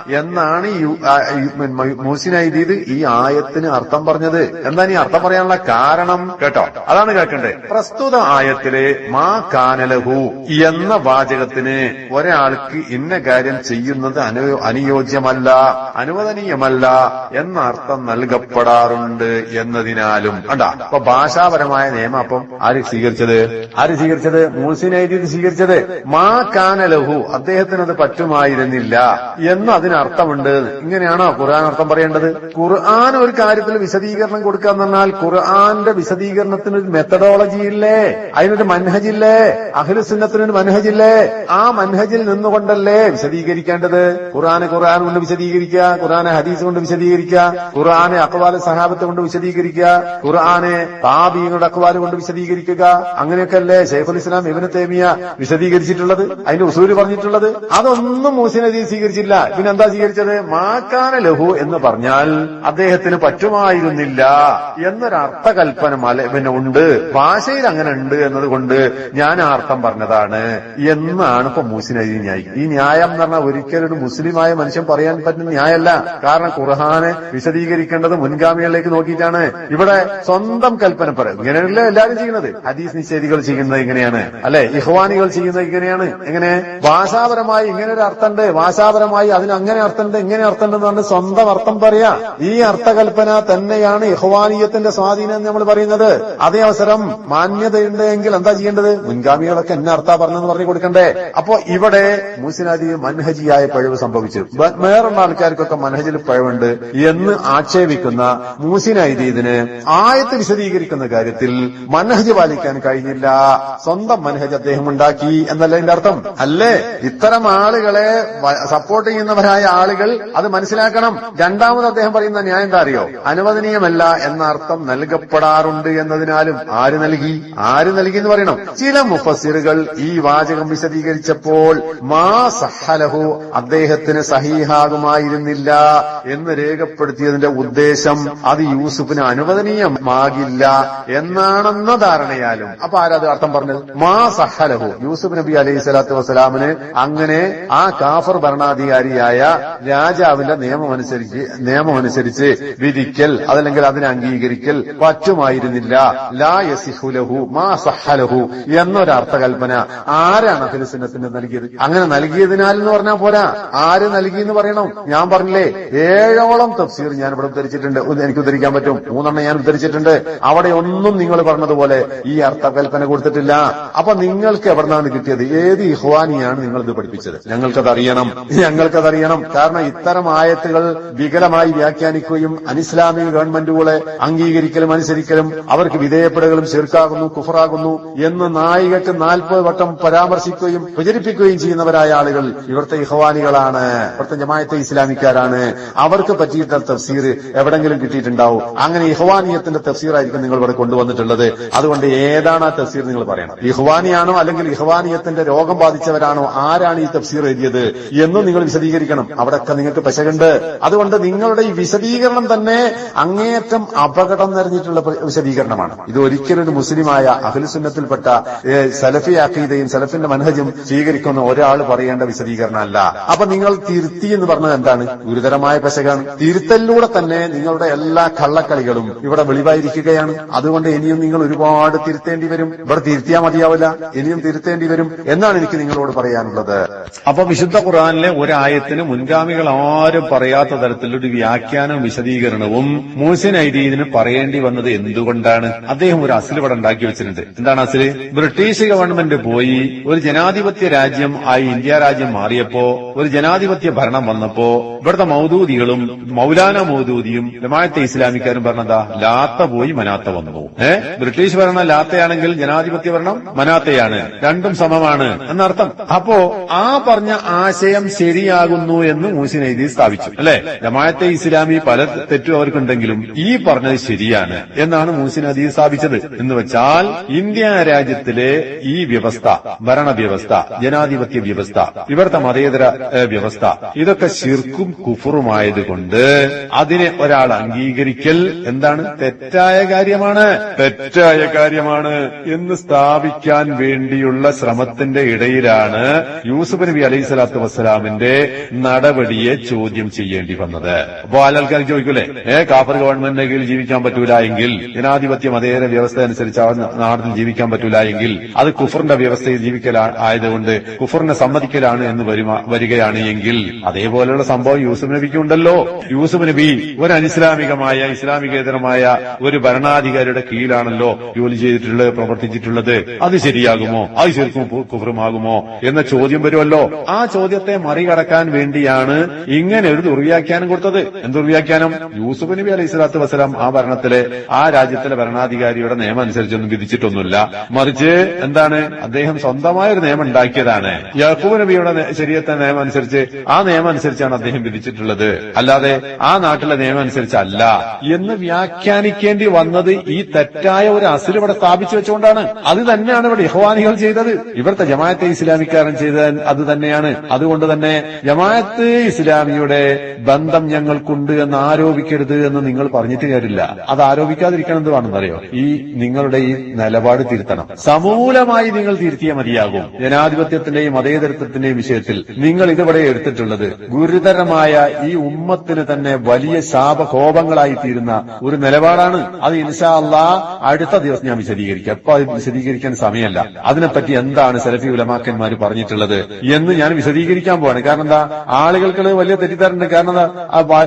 Speaker 1: എന്നാണ് മോസിനായി ആ, യു- മ- മൂസിൻ ഐദീദ് ഈ ആയത്തിന് അർത്ഥം പറഞ്ഞത്. എന്താണ് ഈ അർത്ഥം പറയാനുള്ള കാരണം? കേട്ടോ. അതാണ് കേൾക്കണ്ടേ പ്രസ്തുത ആയത്തിലെ മാ കാനലഹു എന്ന വാചകത്തിന് ഒരാൾക്ക് ഇന്ന കാര്യം ചെയ്യുന്നത് അനു അനുയോജ്യമല്ല അനുവദനീയമല്ല എന്ന അർത്ഥം നൽകപ്പെടാറുണ്ട് എന്നതിനാലും. അണ്ടാ അപ്പൊ ഭാഷാപരമായ നിയമം അപ്പം ആര് സ്വീകരിച്ചത്? ആര് സ്വീകരിച്ചത്? മൂസിനൈദീദ് സ്വീകരിച്ചത് മാ കാനലഹു. അദ്ദേഹത്തിനത് പറ്റുമായിരുന്നില്ല. എന്ന് അതിനർത്ഥമുണ്ട്. ഇങ്ങനെയാണോ ഖുർആൻ അർത്ഥം പറയേണ്ടത്? ഖുർആൻ ഒരു കാര്യത്തിൽ വിശദീകരണം കൊടുക്കുക എന്ന് പറഞ്ഞാൽ ഖുർആന്റെ വിശദീകരണത്തിന് ഒരു മെത്തഡോളജി ഇല്ലേ? അതിനൊരു മനഹജില്ലേ അഖിലുസുന്നത്തിനൊരു മനഹജില്ലേ ആ മനഹജിൽ നിന്നുകൊണ്ടല്ലേ വിശദീകരിക്കേണ്ടത്? ഖുർആനെ ഖുർആൻ കൊണ്ട് വിശദീകരിക്കുക ഖുർആനെ ഹദീസ് കൊണ്ട് വിശദീകരിക്കുക ഖുർആനെ അക്വാല സഹാബത്ത് കൊണ്ട് വിശദീകരിക്കുക ഖുർആനെ താബീങ്ങളുടെ അക്വാൽ കൊണ്ട് വിശദീകരിക്കുക. അങ്ങനെയൊക്കെ അല്ലേ ഷെയ്ഖുൽ ഇസ്ലാം ഇബിന് തേമിയ വിശദീകരിച്ചിട്ടുള്ളത്? അതിന്റെ ഉസൂര് പറഞ്ഞിട്ടുള്ളത്? അതൊന്നും മൂസിനെ അദീസ് സ്വീകരിച്ചില്ല പിന്നെന്താ സ്വീകരിച്ചത്? മാക്കാന ലഹു എന്ന് പറഞ്ഞാൽ അദ്ദേഹത്തിന് പറ്റുമായിരുന്നില്ല എന്നൊരർത്ഥകൽപ്പന മല പിന്നെ ഉണ്ട്. ഭാഷയിൽ അങ്ങനെ ഉണ്ട് എന്നതുകൊണ്ട് ഞാൻ ആ അർത്ഥം പറഞ്ഞതാണ് എന്നാണ് ഇപ്പൊ മൂസിനൈദി ന്യായി ഈ ന്യായം എന്ന് പറഞ്ഞാൽ ഒരിക്കലും ഒരു മുസ്ലിമായ മനുഷ്യൻ പറയാൻ പറ്റുന്ന ന്യായമല്ല. കാരണം ഖുർഹാനെ വിശദീകരിക്കേണ്ടത് മുൻഗാമികളിലേക്ക് നോക്കിയിട്ടാണ്. ഇവിടെ സ്വന്തം കൽപ്പന പറയും ഇങ്ങനെയല്ലേ എല്ലാവരും ചെയ്യുന്നത്? ഹദീസ് നിഷേധികൾ ചെയ്യുന്നത് ഇങ്ങനെയാണ്. അല്ലെ? ഇഹ്വാനികൾ ചെയ്യുന്നത് ഇങ്ങനെയാണ്. എങ്ങനെ? ഭാഷാപരമായി ഇങ്ങനെ ഒരു അർത്ഥമുണ്ട് ഭാഷാപരമായി അതിന് അങ്ങനെ അർത്ഥമുണ്ട് ഇങ്ങനെ അർത്ഥമുണ്ട് എന്ന് പറഞ്ഞ് സ്വന്തം അർത്ഥം പറയാ. ഈ അർത്ഥകൽപ്പന തന്നെയാണ് ഇഹ്വാനീയത്തിന്റെ സ്വാധീനം എന്ന് നമ്മൾ പറയുന്നത്. അതേ അവസരം മാന്യതയുണ്ട് എങ്കിൽ എന്താ ചെയ്യേണ്ടത്? മുൻഗാമികളൊക്കെ എന്നെ അർത്ഥ പറഞ്ഞെന്ന് പറഞ്ഞു കൊടുക്കണ്ടേ. അപ്പോ ഇവിടെ മൂസിനാദി മൻഹജിയായ പിഴവ് സംഭവിച്ചു. വേറുള്ള ആൾക്കാർക്കൊക്കെ മനഹജിൽ പിഴവുണ്ട് എന്ന് ആക്ഷേപിക്കുന്ന മൂസിനൈദീദിന് ആയത്ത് വിശദീകരിക്കുന്ന കാര്യത്തിൽ മനഹജ് പാലിക്കാൻ കഴിഞ്ഞില്ല. സ്വന്തം മനഹജ് അദ്ദേഹം ഉണ്ടാക്കി എന്നല്ല എന്റെ അർത്ഥം. അല്ലേ? ഇത്തരം ആളുകളെ സപ്പോർട്ട് ചെയ്യുന്നവരായ ആളുകൾ അത് മനസ്സിലാക്കണം. രണ്ടാമത് അദ്ദേഹം പറയുന്ന ന്യായം എന്താ അറിയോ? അനുവദനീയമല്ല എന്ന അർത്ഥം നൽകപ്പെടാറുണ്ട് എന്നതിനാലും ആര് നൽകി? ആര് നൽകി എന്ന് പറയണം. ചില മുഫസിറുകൾ ഈ വാചകം വിശദീകരിച്ചപ്പോൾ മാ സഹലഹു അദ്ദേഹത്തിന് സഹീഹാകുമായിരുന്നില്ല എന്ന് രേഖപ്പെടുത്തിയതിന്റെ ഉദ്ദേശം അത് യൂസുഫിന് അനുവദനീയമാകില്ല എന്നാണെന്ന ധാരണയാലും. അപ്പൊ ആരത് അർത്ഥം പറഞ്ഞത്? മാ സഹലഹു. യൂസുഫ് നബി അലൈഹി സ്വലാത്തു വസ്സലാമിന് അങ്ങനെ ആ കാഫർ ഭരണാധികാരിയായ രാജാവിന്റെ നിയമമനുസരിച്ച് നിയമമനുസരിച്ച് വിധിക്കൽ അതല്ലെങ്കിൽ അതിനെ അംഗീകരിക്കൽ പറ്റുമായിരുന്നില്ല. ലാ യസിഹുലഹു മാ സഹലഹു എന്നൊരർത്ഥകൽപ്പന ആരാണ് അഖിലുസുന്നത്തിന് നൽകിയത്? അങ്ങനെ നൽകിയതിനാൽ എന്ന് പറഞ്ഞാൽ പോരാ. ആര് നൽകി എന്ന് പറയണം? ഞാൻ പറഞ്ഞില്ലേ ഏഴോളം തഫ്സീർ ഞാൻ ഇവിടെ ഉദ്ധരിച്ചിട്ടുണ്ട്. ഉദ് എനിക്ക് ഉദ്ധരിക്കാൻ പറ്റും. മൂന്നെണ്ണം ഞാൻ ഉദ്ധരിച്ചിട്ടുണ്ട്. അവിടെ ഒന്നും നിങ്ങൾ പറഞ്ഞതുപോലെ ഈ അർത്ഥകൽപ്പന കൊടുത്തിട്ടില്ല. അപ്പൊ നിങ്ങൾക്ക് എവിടുന്നാണ് കിട്ടിയത്? ഏത് ഇഹ്വാനിയാണ് ഇത് പഠിപ്പിച്ചത്? ഞങ്ങൾക്കത് അറിയണം ഞങ്ങൾക്കത് അറിയണം കാരണം ഇത്തരം ആയത്തുകൾ വികലമായി വ്യാഖ്യാനിക്കുകയും അനിസ്ലാമിക ഗവൺമെന്റുകളെ അംഗീകരിക്കലും അനുസരിക്കലും അവർക്ക് വിധേയപ്പെടുകയും ചെറുക്കാകുന്നു കുഫറാകുന്നു എന്ന് നായികക്ക് നാൽപ്പത് വട്ടം പരാമർശിക്കുകയും പ്രചരിപ്പിക്കുകയും ചെയ്യുന്നവരായ ആളുകൾ ഇവിടുത്തെ ഇഹ്വാനികളാണ്. ഇവിടുത്തെ ജമായത്തെ ഇസ്ലാമിക്കാരാണ്. അവർക്ക് പറ്റിയിട്ട തഫ്സീർ എവിടെങ്കിലും കിട്ടിയിട്ടുണ്ടാവും. അങ്ങനെ ഇഹ്വാനിയത്തിന്റെ തഫ്സീറായിരിക്കും നിങ്ങൾ ഇവിടെ കൊണ്ടുവന്നിട്ടുള്ളത്. അതുകൊണ്ട് ഏതാണ് ആ തഫ്സീർ നിങ്ങൾ പറയണം? ഇഹ്വാനിയാണോ അല്ലെങ്കിൽ ഇഹ്വാനിയത്തിന്റെ രോഗം ബാധിച്ചവരാണോ? ആരാണ് ഈ തഫ്സീർ എഴുതിയത് എന്നും നിങ്ങൾ വിശദീകരിക്കണം. അവിടെയൊക്കെ നിങ്ങൾക്ക് പശകുണ്ട്. അതുകൊണ്ട് നിങ്ങളുടെ ഈ വിശദീകരണം തന്നെ അങ്ങേയറ്റം അപകടം നിറഞ്ഞിട്ടുള്ള വിശദീകരണമാണ്. ഇത് ഒരിക്കലും ഒരു മുസ്ലിമായ അഖിലുസുന്നത്തിൽപ്പെട്ട ഏ, സലഫി അഖീദയും സലഫിന്റെ മനഹജും സ്വീകരിക്കുന്ന ഒരാൾ പറയേണ്ട വിശദീകരണമല്ല. അപ്പൊ നിങ്ങൾ തിരുത്തി എന്ന് പറഞ്ഞത് എന്താണ്? ഗുരുതരമായ പശകാണ്. തിരുത്തലിലൂടെ തന്നെ നിങ്ങളുടെ എല്ലാ കള്ളക്കളികളും ഇവിടെ വെളിവായിരിക്കുകയാണ്. അതുകൊണ്ട് ഇനിയും നിങ്ങൾ ഒരുപാട് തിരുത്തേണ്ടി വരും. ഇവിടെ തിരുത്തിയാൽ മതിയാവില്ല. ഇനിയും തിരുത്തേണ്ടി വരും എന്നാണ് എനിക്ക് നിങ്ങളോട് പറയാനുള്ളത്.
Speaker 2: അപ്പൊ വിശുദ്ധ ഖുറാനിലെ ഖുർആനിലെ ഒരായത്തിന് മുൻഗാമികൾ ആരും പറയാത്ത തരത്തിലൊരു വ്യാഖ്യാനവും വിശദീകരണവും മൂസൻ ഐദീദിന് പറയേണ്ടി വന്നത് എന്തുകൊണ്ടാണ്? അദ്ദേഹം ഒരു അസിൽ ഇവിടെ ഉണ്ടാക്കി വെച്ചിട്ടുണ്ട്. എന്താണ് അസിൽ ബ്രിട്ടീഷ് ഗവൺമെന്റ് പോയി ഒരു ജനാധിപത്യ രാജ്യം ആയി ഇന്ത്യ രാജ്യം മാറിയപ്പോ ഒരു ജനാധിപത്യ ഭരണം വന്നപ്പോ ഇവിടുത്തെ മൗദൂദികളും മൗലാന മൗദൂദിയും ജമാഅത്തെ ഇസ്ലാമിക്കാരും പറഞ്ഞതാ ലാത്ത പോയി മനാത്ത വന്നു ഏ? ബ്രിട്ടീഷ് ഭരണം ലാത്തയാണെങ്കിൽ ജനാധിപത്യ ഭരണം മനാത്തയാണ്. രണ്ടും സമമാണ് എന്നർത്ഥം. അപ്പോ ആ പറഞ്ഞ ആശയം ശരിയാകുന്നു എന്ന് മൂസിൻ എഴുതി സ്ഥാപിച്ചു. അല്ലെ? ജമാഅത്തെ ഇസ്ലാമി പല തെറ്റും അവർക്കുണ്ടെങ്കിലും ഈ പറഞ്ഞത് ശരിയാണ് എന്നാണ് മൂസിൻ അതി സ്ഥാപിച്ചത്. എന്ന് വെച്ചാൽ ഇന്ത്യ രാജ്യത്തിലെ ഈ വ്യവസ്ഥ ഭരണവ്യവസ്ഥ ജനാധിപത്യ വ്യവസ്ഥ ഇവിടുത്തെ മതേതര വ്യവസ്ഥ ഇതൊക്കെ ശിർക്കും കുഫറുമായതുകൊണ്ട് അതിനെ ഒരാൾ അംഗീകരിക്കൽ എന്താണ്? തെറ്റായ കാര്യമാണ്. തെറ്റായ കാര്യമാണ്. എന്ന് സ്ഥാപിക്കാൻ വേണ്ടിയുള്ള ശ്രമത്തിന്റെ ഇടയിലാണ് യൂസുഫ് നബി അലൈഹി സ്വലാത്തു വസ്സലാമിന്റെ നടപടിയെ ചോദ്യം ചെയ്യേണ്ടി വന്നത്. അപ്പോ ആൾക്കാർ ചോദിക്കൂലേ? ഏ കാഫർ ഗവൺമെന്റിന്റെ കീഴിൽ ജീവിക്കാൻ പറ്റൂല എങ്കിൽ ജനാധിപത്യ മതേതര വ്യവസ്ഥ അനുസരിച്ച് ആ നാട്ടിൽ ജീവിക്കാൻ പറ്റൂല എങ്കിൽ അത് കുഫറിന്റെ വ്യവസ്ഥയിൽ ജീവിക്കൽ ആയതുകൊണ്ട് കുഫറിനെ സമ്മതിക്കലാണ് എന്ന് വരികയാണ് എങ്കിൽ അതേപോലെയുള്ള സംഭവം യൂസുഫ് നബിക്ക് ഉണ്ടല്ലോ യൂസുഫ് നബി ഒരു അനിസ്ലാമികമായ ഇസ്ലാമികേതരമായ ഒരു ഭരണാധികാരിയുടെ കീഴിലാണല്ലോ ജോലി ചെയ്തിട്ടുള്ളത് പ്രവർത്തിച്ചിട്ടുള്ളത്. അത് ശരിയാകുമോ? അത് ശരിക്കും കുഫറുമാകുമോ? എന്ന ചോദ്യം വരുമല്ലോ. ആ ചോദ്യത്തെ മറികടക്കാൻ വേണ്ടിയാണ് ഇങ്ങനെ ഒരു ദുർവ്യാഖ്യാനം കൊടുത്തത്. എന്ത് ദുർവ്യാഖ്യാനം? യൂസുഫ് നബി അലൈഹി സ്വലാത്തു വസ്സലാം ആ ഭരണത്തിലെ ആ രാജ്യത്തിലെ ഭരണാധികാരിയുടെ നിയമം അനുസരിച്ചൊന്നും വിധിച്ചിട്ടൊന്നുമില്ല. മറിച്ച് എന്താണ്? അദ്ദേഹം സ്വന്തമായ ഒരു നിയമം ഉണ്ടാക്കിയതാണ്. യാക്കൂബ് നബിയുടെ ശരീരത്തെ നിയമം അനുസരിച്ച് ആ നിയമം അനുസരിച്ചാണ് അദ്ദേഹം വിധിച്ചിട്ടുള്ളത്. അല്ലാതെ ആ നാട്ടിലെ നിയമം അനുസരിച്ചല്ല എന്ന് വ്യാഖ്യാനിക്കേണ്ടി വന്നത് ഈ തെറ്റായ ഒരു അസിൽ ഇവിടെ സ്ഥാപിച്ചു വെച്ചുകൊണ്ടാണ്. അത് തന്നെയാണ് ഇവിടെ യഹ്വാനികൾ ചെയ്തത്. ഇവിടുത്തെ ജമാഅത്തെ ഇസ്ലാമിക്കാരൻ ചെയ്ത അത് തന്നെയാണ്. അതുകൊണ്ട് തന്നെ ജമാഅത്ത് ഇസ്ലാമിയുടെ ബന്ധം ഞങ്ങൾക്കുണ്ട് എന്ന് ആരോപിക്കരുത് എന്ന് നിങ്ങൾ പറഞ്ഞിട്ട് കാര്യമില്ല. അത് ആരോപിക്കാതിരിക്കണം വേണമെന്നറിയോ ഈ നിങ്ങളുടെ ഈ നിലപാട് തിരുത്തണം. സമൂലമായി നിങ്ങൾ തിരുത്തിയ മതിയാകും. ജനാധിപത്യത്തിന്റെയും മതേതരത്വത്തിന്റെയും വിഷയത്തിൽ നിങ്ങൾ ഇതുവരെ എടുത്തിട്ടുള്ളത് ഗുരുതരമായ ഈ ഉമ്മത്തിന് തന്നെ വലിയ ശാപകോപങ്ങളായി തീരുന്ന ഒരു നിലപാടാണ്. അത് ഇൻഷാ അള്ളാ അടുത്ത ദിവസം ഞാൻ വിശദീകരിക്കാം. അത് വിശദീകരിക്കാൻ സമയമല്ല. അതിനെപ്പറ്റി എന്താണ് സെലഫി ഉലമാക്കന്മാർ പറഞ്ഞിട്ടുള്ളത് എന്ന് ഞാൻ വിശദീകരിക്കാൻ പോവാണ്. കാരണം എന്താ ആളുകൾക്ക് വലിയ തെറ്റിദ്ധാരണ കാരണം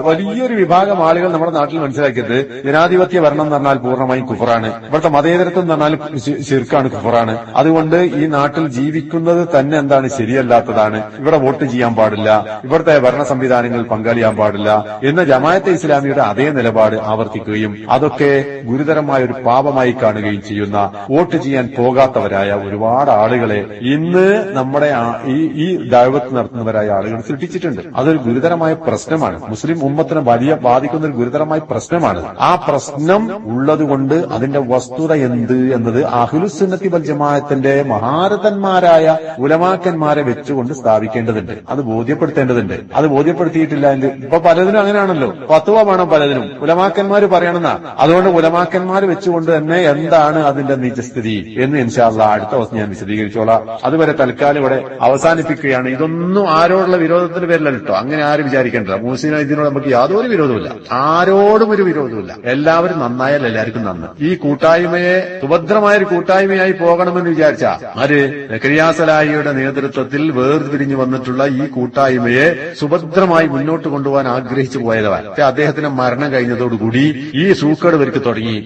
Speaker 2: വലിയൊരു വിഭാഗം ആളുകൾ നമ്മുടെ നാട്ടിൽ മനസ്സിലാക്കിയത് ജനാധിപത്യ ഭരണം എന്ന് പറഞ്ഞാൽ പൂർണമായും കുഫറാണ്. ഇവിടുത്തെ മതേതരത്വം എന്ന് പറഞ്ഞാൽ ശിർക്കാണ് കുഫറാണ്. അതുകൊണ്ട് ഈ നാട്ടിൽ ജീവിക്കുന്നത് തന്നെ എന്താണ് ശരിയല്ലാത്തതാണ്. ഇവിടെ വോട്ട് ചെയ്യാൻ പാടില്ല. ഇവിടുത്തെ ഭരണ സംവിധാനങ്ങളിൽ പങ്കാളിയാൻ പാടില്ല എന്ന ജമായത്തെ ഇസ്ലാമിയുടെ അതേ നിലപാട് ആവർത്തിക്കുകയും അതൊക്കെ ഗുരുതരമായ ഒരു പാപമായി കാണുകയും ചെയ്യുന്ന വോട്ട് ചെയ്യാൻ പോകാത്തവരായ ഒരുപാട് ആളുകളെ ഇന്ന് നമ്മുടെ ഈ ഈ ദൈവത്ത് നടത്തുന്നവരായ ആളുകൾ സൃഷ്ടിച്ചിട്ടുണ്ട് അതൊരു ഗുരുതരമായ പ്രശ്നമാണ്. മുസ്ലിം ഉമ്മത്തിനെ വലിയ ബാധിക്കുന്ന ഒരു ഗുരുതരമായ പ്രശ്നമാണ്. ആ പ്രശ്നം ഉള്ളതുകൊണ്ട് അതിന്റെ വസ്തുത എന്ത് എന്നത് അഹുലുസുന്നത്തി വൽ ജമാഅത്തിന്റെ മഹാരഥന്മാരായ ഉലമാക്കന്മാരെ വെച്ചുകൊണ്ട് സ്ഥാപിക്കേണ്ടതുണ്ട്. അത് ബോധ്യപ്പെടുത്തേണ്ടതുണ്ട്. അത് ബോധ്യപ്പെടുത്തിയിട്ടില്ല എന്ന് ഇപ്പൊ പലതിനും അങ്ങനെയാണല്ലോ. പത്തുവ വേണം പലതിനും. ഉലമാക്കന്മാർ പറയണമെന്നാ അതുകൊണ്ട് ഉലമാക്കന്മാർ വെച്ചുകൊണ്ട് തന്നെ എന്താണ് അതിന്റെ നിജസ്ഥിതി എന്ന് ഇൻഷാല്ല അടുത്ത ദിവസം ഞാൻ വിശദീകരിച്ചോളാം. അതുവരെ തൽക്കാലം ഇവിടെ അവസാനിപ്പിക്കുകയാണ്. ഇതൊന്നും ആരോടുള്ള വിരോധത്തിന്റെ പേരിലല്ല കേട്ടോ അങ്ങനെ ആരും വിചാരിക്കേണ്ട മൂസിന ഇതിനോട് നമുക്ക് യാതൊരു വിരോധമില്ല ആരോടും ഒരു വിരോധമില്ല എല്ലാവരും നന്നായാൽ എല്ലാവർക്കും നന്ന്. ഈ കൂട്ടായ്മയെ സുഭദ്രമായ ഒരു കൂട്ടായ്മയായി പോകണമെന്ന് വിചാരിച്ച ആര് ക്രിയാസലായിയുടെ നേതൃത്വത്തിൽ വേർതിരിഞ്ഞു വന്നിട്ടുള്ള ഈ കൂട്ടായ്മയെ സുഭദ്രമായി മുന്നോട്ട് കൊണ്ടുപോകാൻ ആഗ്രഹിച്ചു പോയതാ അദ്ദേഹത്തിന് മരണം കഴിഞ്ഞതോടുകൂടി ഈ സൂക്കേട് വരിക്ക് തുടങ്ങി.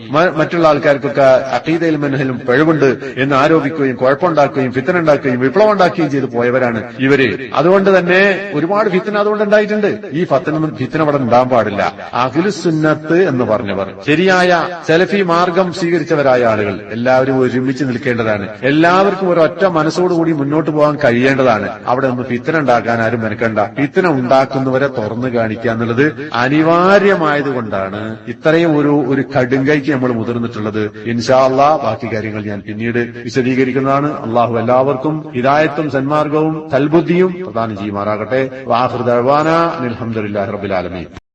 Speaker 2: മറ്റുള്ള ആൾക്കാർക്കൊക്കെ അക്കീതയിലും മെനഹിലും പിഴവുണ്ട് എന്ന് ആരോപിക്കുകയും കുഴപ്പമുണ്ടാക്കുകയും ഫിത്തനുണ്ടാക്കുകയും വിപ്ലവം ഉണ്ടാക്കുകയും ചെയ്തു പോയവരാണ് ഇവർ. അതുകൊണ്ട് തന്നെ ഒരുപാട് ഫിത്തന അതുകൊണ്ട് ഉണ്ടായിട്ടുണ്ട്. ഈ ഫിത്തന അവിടെ ഉണ്ടാകാൻ പാടില്ല. അഖിലുസുന്നത്ത് എന്ന് പറഞ്ഞവർ. ശരിയായ സെലഫി മാർഗം സ്വീകരിച്ചവരായ ആളുകൾ. എല്ലാവരും ഒരുമിച്ച് നിൽക്കേണ്ടതാണ്. എല്ലാവർക്കും ഒരൊറ്റ മനസ്സോടുകൂടി മുന്നോട്ട് പോകാൻ കഴിയേണ്ടതാണ്. അവിടെ ഒന്ന് ഫിത്തന ഉണ്ടാക്കാൻ ആരും മെനക്കണ്ട. ഫിത്തന ഉണ്ടാക്കുന്നവരെ തുറന്നു കാണിക്കുക എന്നുള്ളത് അനിവാര്യമായതുകൊണ്ടാണ് ഇത്രയും ഒരു ഒരു കടുങ്കൈക്ക് നമ്മൾ മുതിർന്നിട്ടുള്ളത്. ഇൻഷാല്ല ബാക്കി കാര്യങ്ങൾ ഞാൻ പിന്നീട് വിശദീകരിക്കുന്നതാണ്. അള്ളാഹു എല്ലാവർക്കും ഹിദായത്തും സന്മാർഗവും സൽബുദ്ധിയും പ്രദാനം ചെയ്യുമാറാകട്ടെ വാഹൃദാന അലഹമുല്ലാ റബുലാലമീൻ